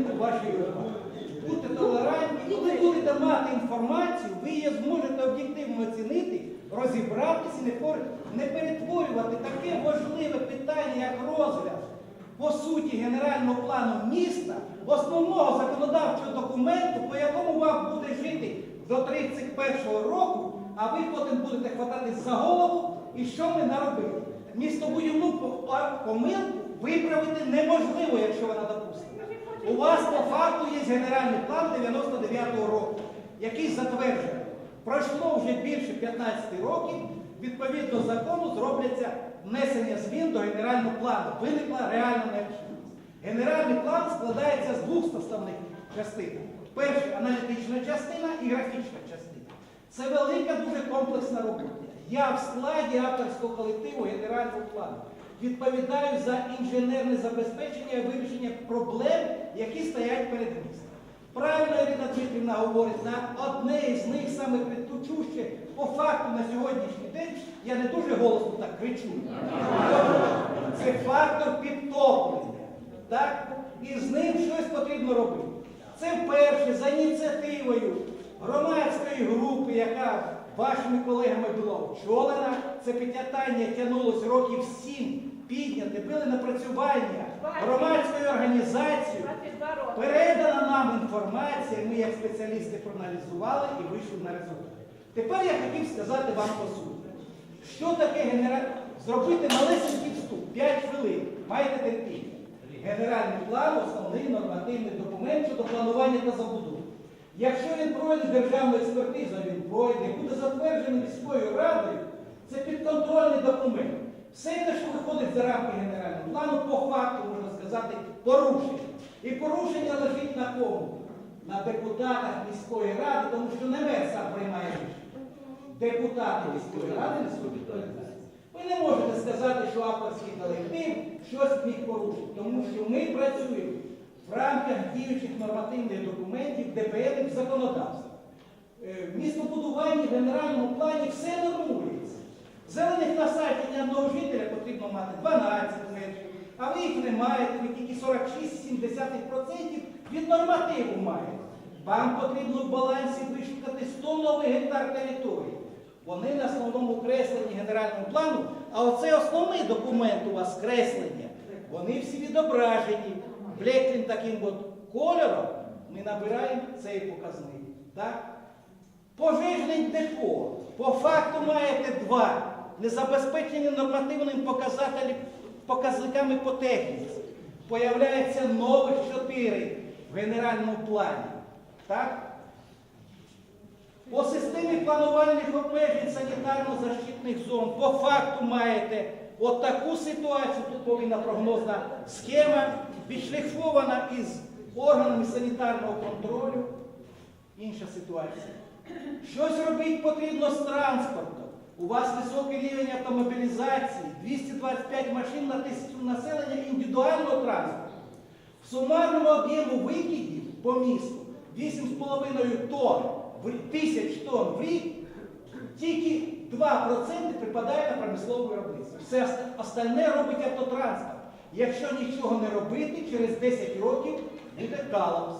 ринку вашої роботи. Будьте толерантні, коли будете мати інформацію, ви її зможете об'єктивно оцінити, розібратися не перетворювати таке важливе питання, як розгляд по суті генерального плану міста, основного законодавчого документу, по якому вам буде жити до 31-го року, а ви потім будете хвататись за голову, і що ми наробили. Містобудівну по- помилку виправити неможливо, якщо вона допустить. У вас по факту є генеральний план 99-го року, який затверджений. Пройшло вже більше 15 років, відповідно закону зробляться внесення змін до генерального плану. Виникла реальна необхідність. Генеральний план складається з двох составних частин. Перша аналітична частина і графічна частина. Це велика, дуже комплексна робота. Я в складі авторського колективу генерального плану відповідаю за інженерне забезпечення і вирішення проблем, які стоять перед містом. Правильно Ірина Цвітлівна говорить, на одне з них саме підточуще, по факту на сьогоднішній день я не дуже голосно так кричу. Це фактор підтоплення. Так? І з ним щось потрібно робити. Це перше за ініціативою громадської групи, яка вашими колегами була очолена, це підтятання тягнулося років 7 не били напрацювання громадською організацією, Передана нам інформація, ми як спеціалісти проаналізували і вийшли на результат. Тепер я хотів сказати вам по суті, що таке генера... зробити малесенький вступ, 5 хвилин, маєте терпіння. Генеральний план, основний нормативний документ щодо планування та забудови. Якщо він пройде державну експертизу, він пройде, буде затверджений міською радою, це підконтрольний документ. Все те, що виходить за рамки генерального плану, по факту, можна сказати, порушення. І порушення лежить на кому? На депутатах міської ради, тому що не мер сам приймає рішення. Депутати міської ради несуть відповідальність. Ви не можете сказати, що авторський колектив щось міг порушити, тому що ми працюємо в рамках діючих нормативних документів, ДПН законодавства. Е, В містобудуванні, в генеральному плані все нормується. Зелених на одного жителя потрібно мати 12 метрів, а ви їх не маєте, ви тільки 46,7% від нормативу маєте. Вам потрібно в балансі вишукати 100 нових гектар території. Вони на основному кресленні генерального плану, а оце основний документ у вас креслення. Вони всі відображені. Блеклін таким от кольором ми набираємо цей показник. Так? Пожежний депо. По факту маєте два. Не забезпечені нормативними показниками по техніці. Появляється нових чотири в генеральному плані. Так? По системі планувальних обмежень санітарно-защитних зон по факту маєте от ситуацію, тут повинна прогнозна схема, відшліфована із органами санітарного контролю. Інша ситуація. Щось робити потрібно з транспортом. У вас високий рівень автомобілізації, 225 машин на тисячу населення індивідуального транспорту. В сумарному об'єму викидів по місту 8,5 тонн, тисяч тонн в рік, тільки 2% припадає на промислове виробництво. Все остальне робить автотранспорт. Якщо нічого не робити, через 10 років буде колапс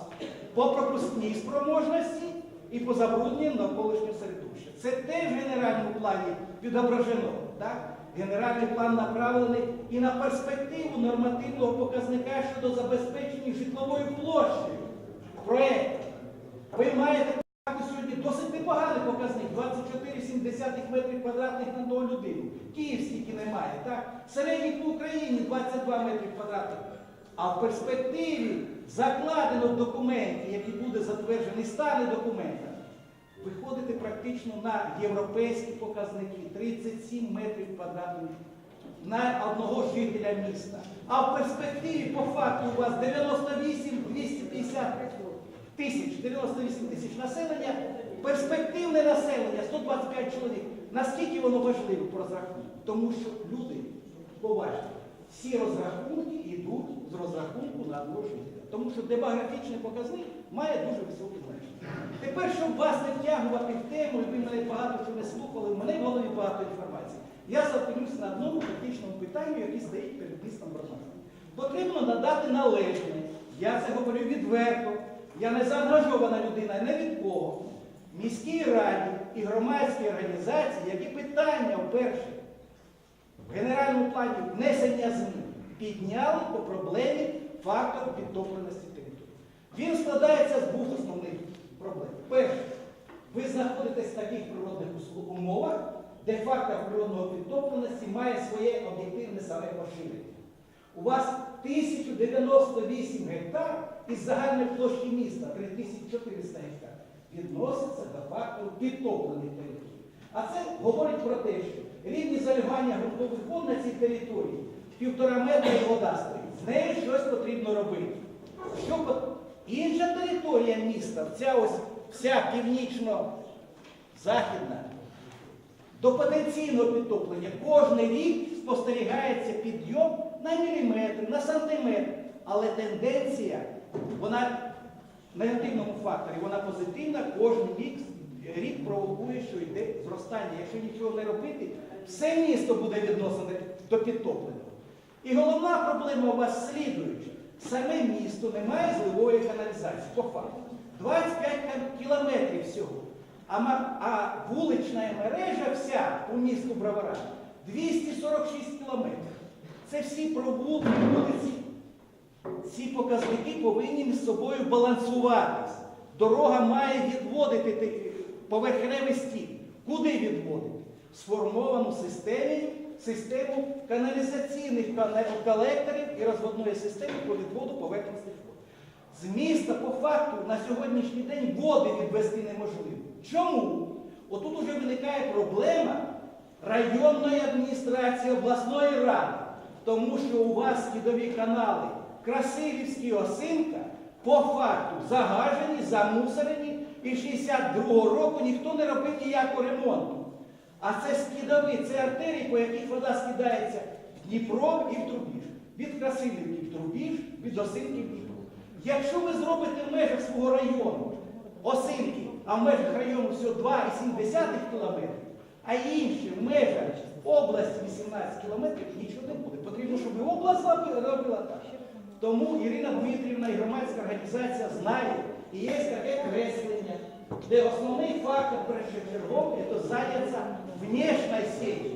по пропускній спроможності і по забрудненню навколишнього середовища. Це теж в генеральному плані відображено. Так? Генеральний план направлений і на перспективу нормативного показника щодо забезпечення житловою площею проєкту. Ви маєте сьогодні досить непоганий показник 24,7 метрів квадратних на одну людину. Київ стільки немає. Так? Середній по Україні 22 метри квадратних. А в перспективі закладено в документі, який буде затверджений, стане документом, виходити практично на європейські показники 37 метрів квадратних на одного жителя міста. А в перспективі по факту у вас 98 250 тисяч, 98 тисяч населення, перспективне населення 125 чоловік. Наскільки воно важливо по розрахунку? Тому що люди, поважні, всі розрахунки йдуть з розрахунку на одного жителя. Тому що демографічний показник має дуже високе значення. Тепер, щоб вас не втягувати в тему, і ви мене багато що не слухали, в мене в голові багато інформації. Я зупинюсь на одному практичному питанню, яке стоїть перед містом Бразилії. Потрібно надати належне я це говорю відверто, я не заангажована людина, не від кого. Міській раді і громадській організації, які питання вперше в генеральному плані внесення змін підняли по проблемі фактору підтопленості території. Він складається з двох основних проблем. Перше, ви знаходитесь в таких природних умовах, де фактор природної підтопленості має своє об'єктивне саме поширення. У вас 1098 гектар із загальної площі міста 3400 гектар відноситься до фактору підтоплених територій. А це говорить про те, що рівні заливання ґрунтових вод на цій території півтора метра вода стоїть. З нею щось потрібно робити. Що пот- Інша територія міста, ця ось вся північно-західна, до потенційного підтоплення кожен рік спостерігається підйом на міліметр, на сантиметр. Але тенденція, вона в негативному факторі, вона позитивна, кожен рік, рік провокує, що йде зростання. Якщо нічого не робити, все місто буде відносити до підтоплення. І головна проблема у вас слідуюча. Саме місто не має зливової каналізації, по факту. 25 кілометрів всього. А, а вулична мережа вся у місту Бровара 246 кілометрів. Це всі провулки, вулиці. Ці показники повинні між собою балансуватись. Дорога має відводити поверхневий стік. Куди відводити? Сформовану систему, систему каналізаційних колекторів і розводної системи по відводу поверхностних вод. З міста по факту на сьогоднішній день води відвести неможливо. Чому? Отут уже виникає проблема районної адміністрації обласної ради, тому що у вас скидові канали Красилівський Осинка по факту загажені, замусорені, і 62-го року ніхто не робив ніякого ремонту. А це скидові, це артерії, по яких вода скидається в Дніпро і в Трубіж. Від Красилівки в Трубіж, від Осинки в Дніпро. Якщо ви зробите в межах свого району Осинки, а в межах району всього 2,7 кілометрів, а інші в межах області 18 кілометрів, нічого не буде. Потрібно, щоб і область робила так. Тому Ірина Дмитрівна і громадська організація знає, і є таке креслення, де основний фактор першочерговий – це зайняться внешньої сіті,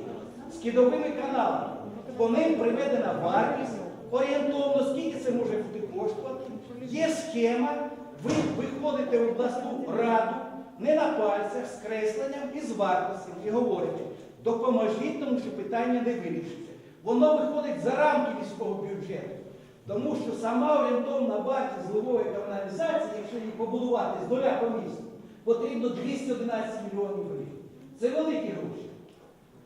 скидовими каналами. По ним приведена вартість, орієнтовно, скільки це може бути коштувати. Є схема, ви виходите в обласну раду, не на пальцях, з кресленням і з вартостями, і говорите, допоможіть, тому що питання не вирішиться. Воно виходить за рамки міського бюджету. Тому що сама орієнтовна вартість зливової каналізації, якщо її побудувати з нуля по місту, потрібно 211 мільйонів гривень. Це великі гроші.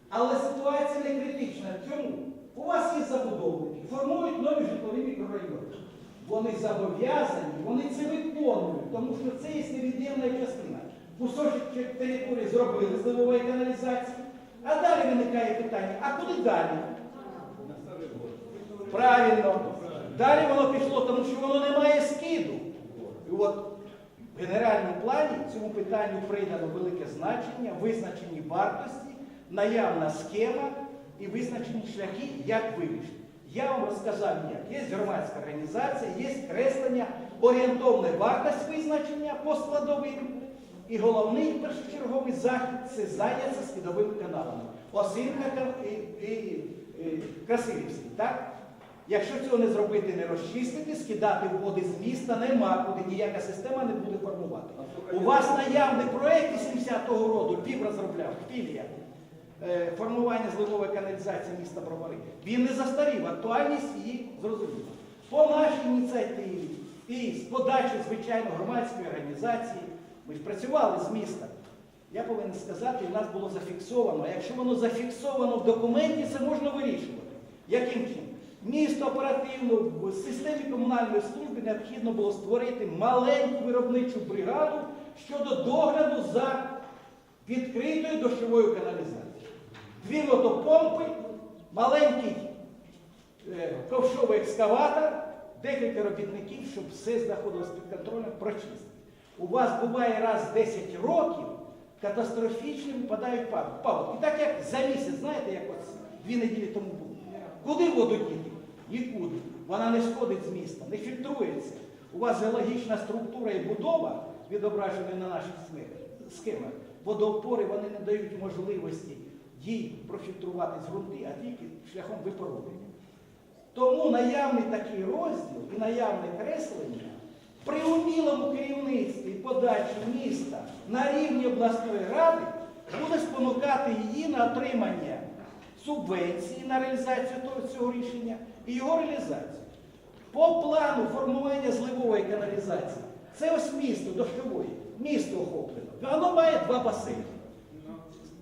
Але ситуація не критична. Чому? У вас є забудовники, формують нові житлові мікрорайони. Вони зобов'язані, вони це виконують, тому що це є невід'ємна частина. Кусочок території зробили зливової каналізації, а далі виникає питання, а куди далі? Правильно. Далі воно пішло, тому що воно не має скиду. І от в генеральному плані цьому питанню придано велике значення, визначені вартості, наявна схема і визначені шляхи, як вирішити. Я вам розказав, як є громадська організація, є креслення, орієнтовна вартість визначення по складовим. І головний першочерговий захід це зайняться скидовими каналами. Осинка і, і, і Красилівський, так? Якщо цього не зробити, не розчистити, скидати води з міста нема куди, ніяка система не буде формувати. У вас наявний проєкт 70-го року, ПІВ розробляв, філія е, формування зливової каналізації міста Бровари. Він не застарів, актуальність її зрозуміла. По нашій ініціативі і з подачі, звичайно, громадської організації, ми ж працювали з міста. Я повинен сказати, у нас було зафіксовано. А якщо воно зафіксовано в документі, це можна вирішувати. Яким чином? Місто оперативно в системі комунальної служби необхідно було створити маленьку виробничу бригаду щодо догляду за відкритою дощовою каналізацією. Дві мотопомпи, маленький е, ковшовий екскаватор, декілька робітників, щоб все знаходилось під контролем, прочистити. У вас буває раз в 10 років катастрофічно випадають пав- паводки. І так як за місяць, знаєте, як от дві неділі тому було. Куди воду діти? Нікуди. вона не сходить з міста, не фільтрується. У вас геологічна структура і будова, відображена на наших схемах, водоопори вони не дають можливості їй профільтрувати з ґрунти, а тільки шляхом випаровування. Тому наявний такий розділ і наявне креслення при умілому керівництві подачі міста на рівні обласної ради буде спонукати її на отримання субвенції на реалізацію цього рішення і його реалізацію. По плану формування зливової каналізації, це ось місто дощової, місто охоплено. Воно має два басейни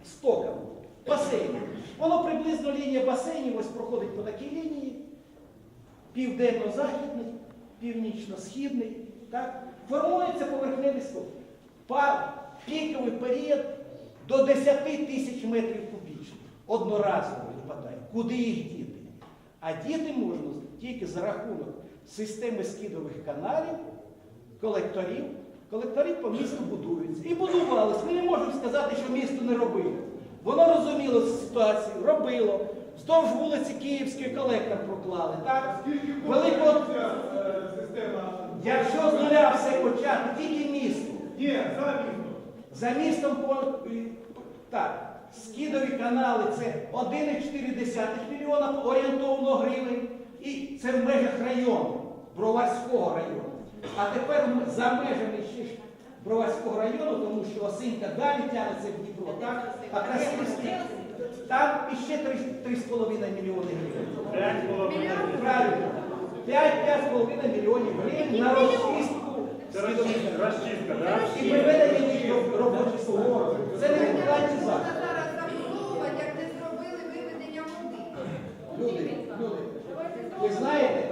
стоками, басейни. Воно приблизно лінія басейнів ось проходить по такій лінії, південно-західний, північно-східний. Формується поверхневий сток. Піковий період до 10 тисяч метрів кубічних. Одноразово випадає. Куди їх діти? А діти можна тільки за рахунок системи скидових каналів, колекторів. Колектори по місту будуються. І будувалися. Ми не можемо сказати, що місто не робило. Воно розуміло ситуацію, робило. Вздовж вулиці Київської колектор проклали. Так? Великого... система? Якщо з нуля все почати, тільки місто. Ні, за місто. За містом по- так, скидові канали це 1,4 мільйона орієнтовно гривень. І це в межах району, Броварського району. А тепер ми за межами ще ж Броварського району, тому що Осинка далі тягнеться в Дніпро, так? А Красилівський, там іще 3,5 мільйони гривень. Правильно. 5-5,5 мільйонів гривень на розчистку. Розчистка, так? І приведення робочих умов. Це не відкладні Можна заходи. зараз забудовувати, як не зробили виведення води. Люди, люди, ви знаєте,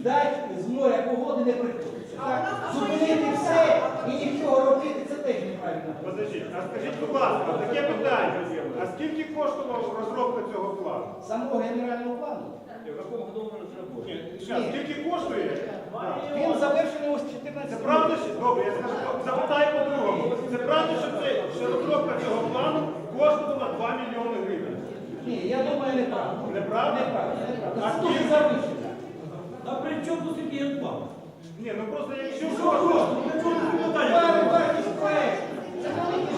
ждать з моря погоди не приходиться. Зупинити все і нічого робити, це теж неправильно. Подождіть, а скажіть, будь ласка, таке питання. А скільки коштувала розробка цього плану? Самого генерального плану. Ні, скільки коштує? Він завершений ось 14 Це 14 правда, що добре, я скажу, запитаю по-другому. Це правда, що це що розробка цього плану коштувала 2 мільйони гривень? Ні, я думаю, неправда. Неправда? Неправда. А скільки? завищено. А при чому тут генплан? Ні, ну просто якщо Що що? При чому тут питання? Вартість проекту. Це великий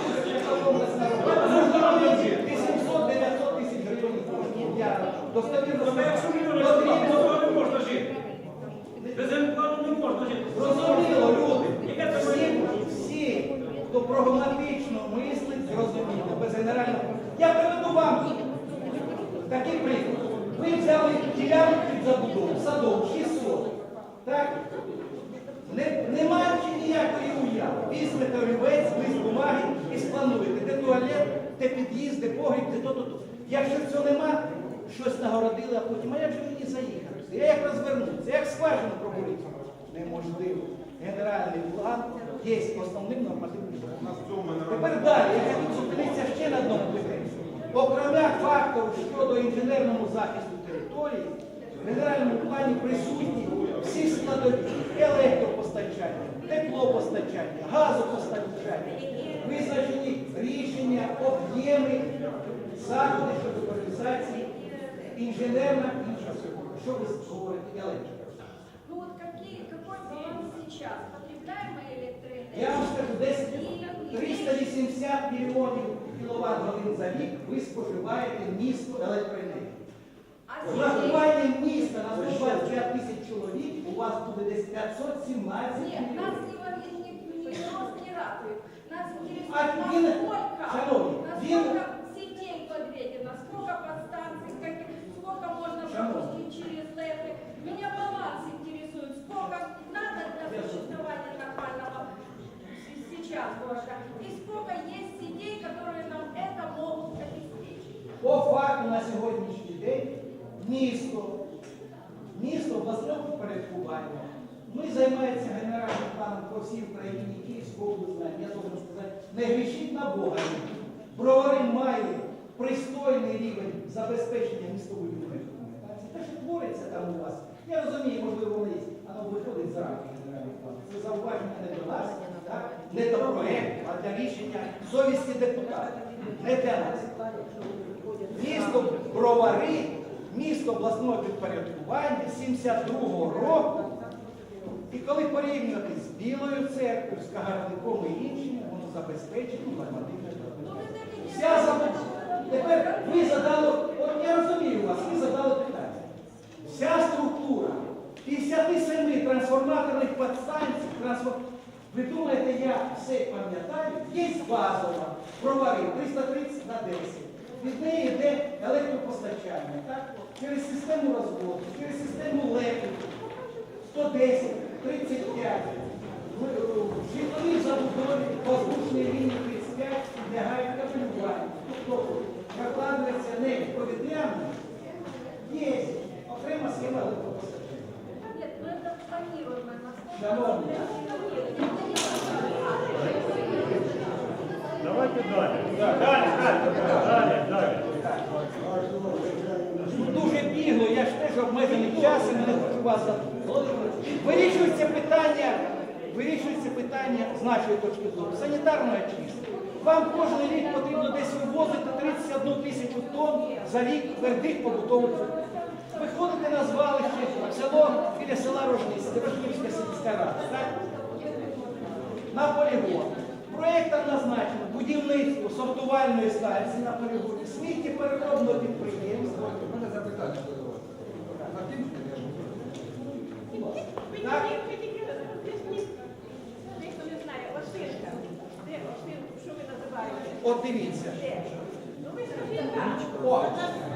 800-900 тисяч гривень коштує. Я достовірно Тобто, якщо мільйон скажу. генплану, то не можна жити. Без генплану не можна жити. Зрозуміло, люди. Яке це Всі, має? всі, хто прагматично мислить, зрозуміло, без генерального. Я приведу вам такий приклад. Ви взяли ділянку під забудову, садок 600. Так? Не, немає чи ніякої Візьмете олівець, лист бумаги і сплануєте, де туалет, де під'їзд, де погріб, де то, то, то. Якщо цього нема, щось нагородили, а потім, а як же мені заїхати? Я як розвернутися, як скважину пробурити? Неможливо. Генеральний план є основним нормативним. Тепер далі, я хотів зупинитися ще на одному питанні. Окремя фактору щодо інженерному захисту території, в генеральному плані присутні всі складові електропостачання, теплопостачання, газопостачання, визначені рішення, об'єми, заходи щодо реалізації інженерна інфраструктура. Що ви говорите, електрика? Ну какие, какой баланс сейчас? Потребляемая электроэнергия? Я вам скажу, десь 380 мільйонів кіловат годин за рік ви споживаєте місто електроенергії. З здесь? міста на 125 тисяч чоловік у вас буде десь 517 Ні, нас мільйонів. не, не, не, рост не радует. Нас интересует, А він- насколько, шановні, він- насколько місто, місто обласного підпорядкування. Ми займаємося генеральним планом по всій Україні, Київську область, знаємо. я должен сказати, не грішіть на Бога. Бровари має пристойний рівень забезпечення містової документації. Те, що твориться там у вас, я розумію, можливо, воно є, воно виходить за рамки генерального плану. Це зауваження не до нас, так? не до проєкту, а для рішення совісті депутатів. Не для нас. Місто Бровари місто обласного підпорядкування 72-го року. І коли порівнювати з Білою церквою, з Кагарником і іншими, воно забезпечено. Вся забудова. Тепер ви задали, от я розумію вас, ви задали питання. Вся структура 57 трансформаторних підстанцій, трансфор... ви думаєте, я все пам'ятаю, є базова, провари 330 на 10. Від неї йде електропостачання, так? через систему розводу, через систему електрики, 110, 35. В в житловій забудові воздушної лінії 35 підлягають капелюванню. Тобто прокладується не повітряна, є окрема схема електропостачання. Нет, ну это планируемо. Давайте далі. Далі, далі, далі, далі. Дуже бігло, я ж теж обмежений час і мене хочу вас. Вирішується питання, вирішується питання з нашої точки зору. Санітарної чистки. Вам кожен рік потрібно десь вивозити 31 тисячу тонн за рік твердих побутових відходів. Ви на звалище, село біля села Рожнівське, Рожнівська сільська рада. На полігон. Проєктом назначено будівництво сортувальної станції на полігоні, сміттєпереробного підприємства. Мене запитання Так? Ніхто не знає, Василька. Де Василька? Що ви називаєте? От дивіться. Де? Ну ви так. О,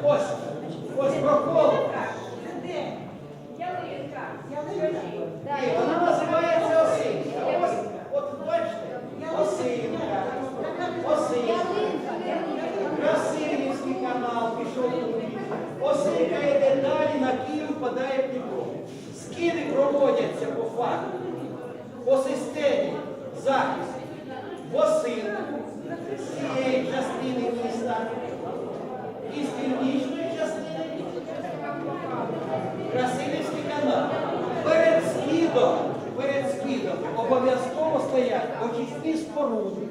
ось, ось прокол. Де? Ялинка. Ні, вона називається Осинка. Ось, от бачите, Осинка, Осинка. Красилівський канал пішов туди. Осинка йде далі, на Київ впадає в Дніпро. Скиди проводяться по факту, по системі захисту. З цієї частини міста і з північної частини Красилівський канал. Перед скидом, перед скидом обов'язково стоять очисні споруди,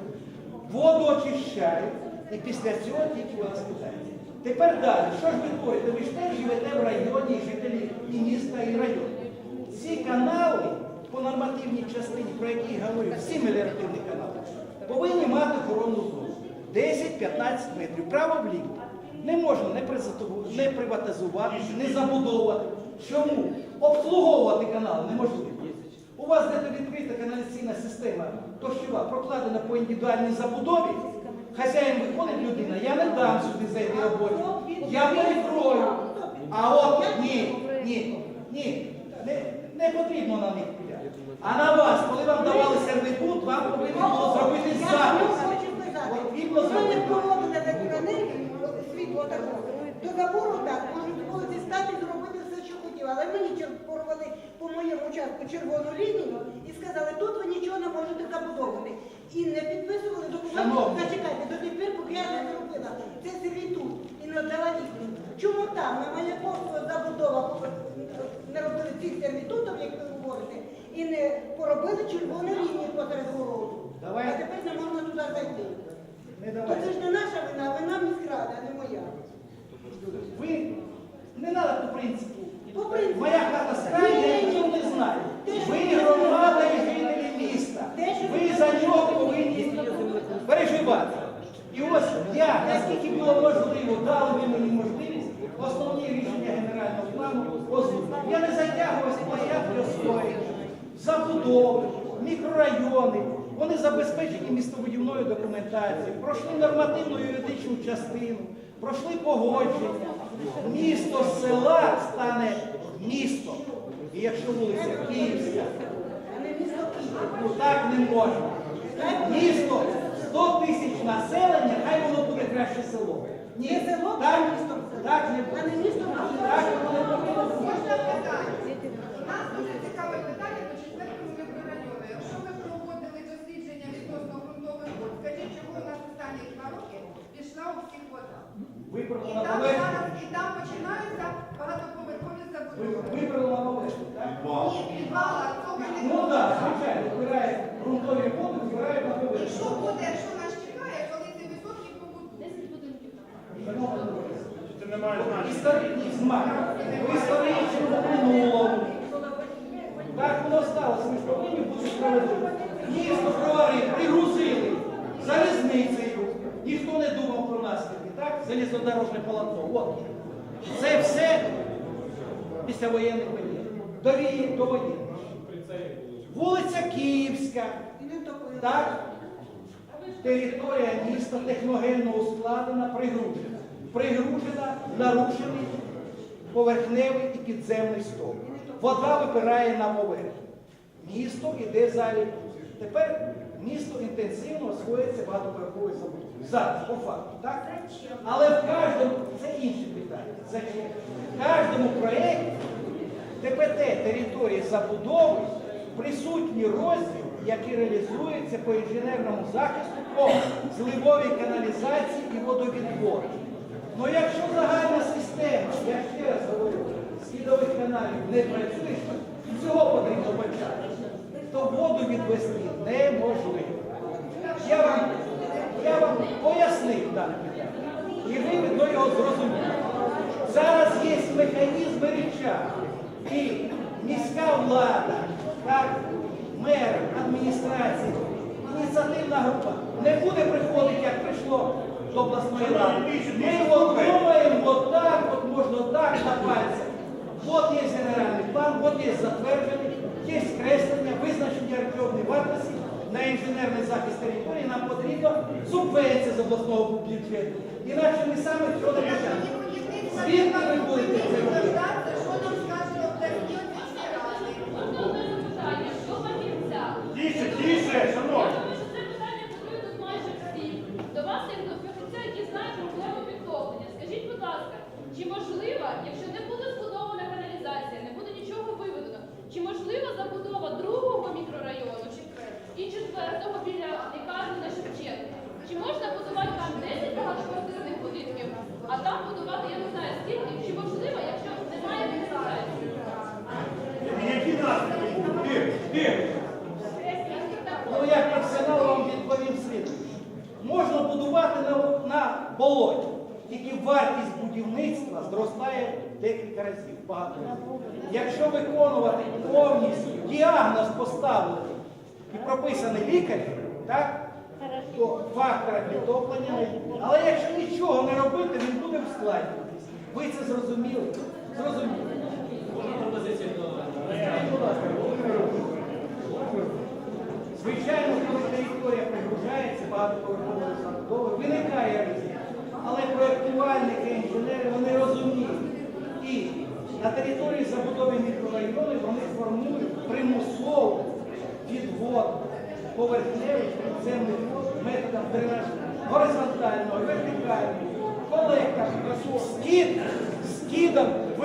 воду очищають і після цього тільки вона скидається. Тепер далі, що ж ви творите? Ви ж теж живете в районі, жителі і міста, і району. Ці канали по нормативній частині, про які я говорю, всі меліоративні канали, повинні мати охоронну зону. 10-15 метрів, право вліво. Не можна не приватизувати, не забудовувати. Чому? Обслуговувати канали неможливо. У вас де відкрита каналізаційна система дощова прокладена по індивідуальній забудові. Хазяїн виходить людина, я не дам сюди зайти робочу. Я перекрою. А от ні, ні, ні, не, не потрібно на них. А на вас, коли вам давали сервітут, вам повинно було зробити запис. Ми не зробити. проводили електроенергію, світло такого. До забору так, можуть вулиці стати зробити все, що хотіли. Але мені порвали по моєму участку червону лінію і сказали, тут ви нічого не можете забудовувати. І не підписували документи. Шановні. Зачекайте, до тих пір, поки я не зробила. Це сервітут і не дала відповідь. Чому там на Маяковського забудова не робили цих сервітутів, як ви говорите, і не поробили червону лінію посеред городу. А тепер не можна туди зайти. То це ж не наша вина, вина міськрада, а не моя. Ви не треба по принципу. По принципу. Моя хата скрає, я нічого не знаю. Ви громада і жителі міста. Ви за нього повинні переживати. І ось я, наскільки було можливо, дали ви мені можливість основні рішення генерального плану озвучити. Я не затягувався площадки освоєння, забудови, мікрорайони. Вони забезпечені містобудівною документацією, пройшли нормативну юридичну частину, пройшли погодження. Місто з села стане містом. І якщо вулиця Київська, ну так не можна. Місто 100 тисяч населення, хай воно буде краще село. Ні, село, так, місто. так не А не буде. місто Так воно не бути. Можна питання? У нас дуже цікаве питання по четвертому мікрорайону. Якщо ви проводили дослідження відносно ґрунтових вод, скажіть, чого у нас останні два роки пішла у всіх вода? Виправили І на там і там починаються багатоповерхові забудови. Виправили на поверхню, так? Ні, підвала, цього не Ну так, звичайно, збирає ґрунтові води, збирає на І що буде, якщо нас чекає, коли ці відсотки побудуть? Це не має значення. Історичні смак. В історичному минулому. Так воно сталося, ми ж повинні бути справедливі. Місто бровари пригрузили залізницею. Ніхто не думав про наслідки, так? Залізнодорожне полотно. От. Це все післявоєнних подій. До війни, до воєнних. Вулиця Київська. Так, територія міста техногенно ускладена, пригружена. Пригружена, нарушений поверхневий і підземний стовп. Вода випирає на поверхню. Місто іде залі. Тепер місто інтенсивно освоюється багатоповерховою забудовою. Зараз, по факту, так? Але в кожному, це інше питання. Зачем? В кожному проєкті ТПТ території забудови присутній розділ, який реалізується по інженерному захисту по зливовій каналізації і водовідводу. Ну якщо загальна система, я ще раз говорю, слідових каналів не працює, цього потрібно почати, то воду відвести неможливо. Я вам, я вам пояснив дане питання. І ви видно його зрозуміли. Зараз є механізми реча. І міська влада, так, мер, адміністрація, ініціативна група не буде приходити, як прийшло до обласної ради. Ми от думаємо, от так, от можна так на пальцях. От є генеральний план, от є затверджений, є скреслення, визначення речовної вартості на інженерний захист території. Нам потрібна субвенція з обласного бюджету. Інакше ми саме цього не почали. Звідки ви будете це робити? Що нам скаже обласні міські ради? Можна одне запитання? Що фахівця? Тише, тише, Я шановні. думаю, що це питання будує тут майже всі. До вас, як до фахівця, який знає проблему підтоплення. Скажіть, будь ласка, чи можливо, якщо не буде збудована каналізація, не буде нічого виведено, чи можлива забудова другого мікрорайону і четвертого біля лікарні на Шевченка? Чи можна будувати там 10 багатоквартирних будинків, а там будувати, я не знаю скільки, чи можливо, якщо немає каналізації? Які наслідки будуть? Де? Де? Ну, як професіонал вам відповім слід. Можна будувати на, на болоті, тільки вартість будівництва зростає декілька разів, багато разів. Якщо виконувати повністю діагноз поставлений і прописаний лікарем, так, то фактора підтоплення не буде. Але якщо нічого не робити, він буде ускладнюватись. Ви це зрозуміли? Зрозуміли. Звичайно, коли територія пригружається багатоповерховою забудовою, виникає ризик. Але проєктувальники, інженери, вони розуміють. І на території забудови мікрорайони вони формують примусову підвод поверхневих підземних вод методом дренажу горизонтального, вертикального, колектор, скід, скидом в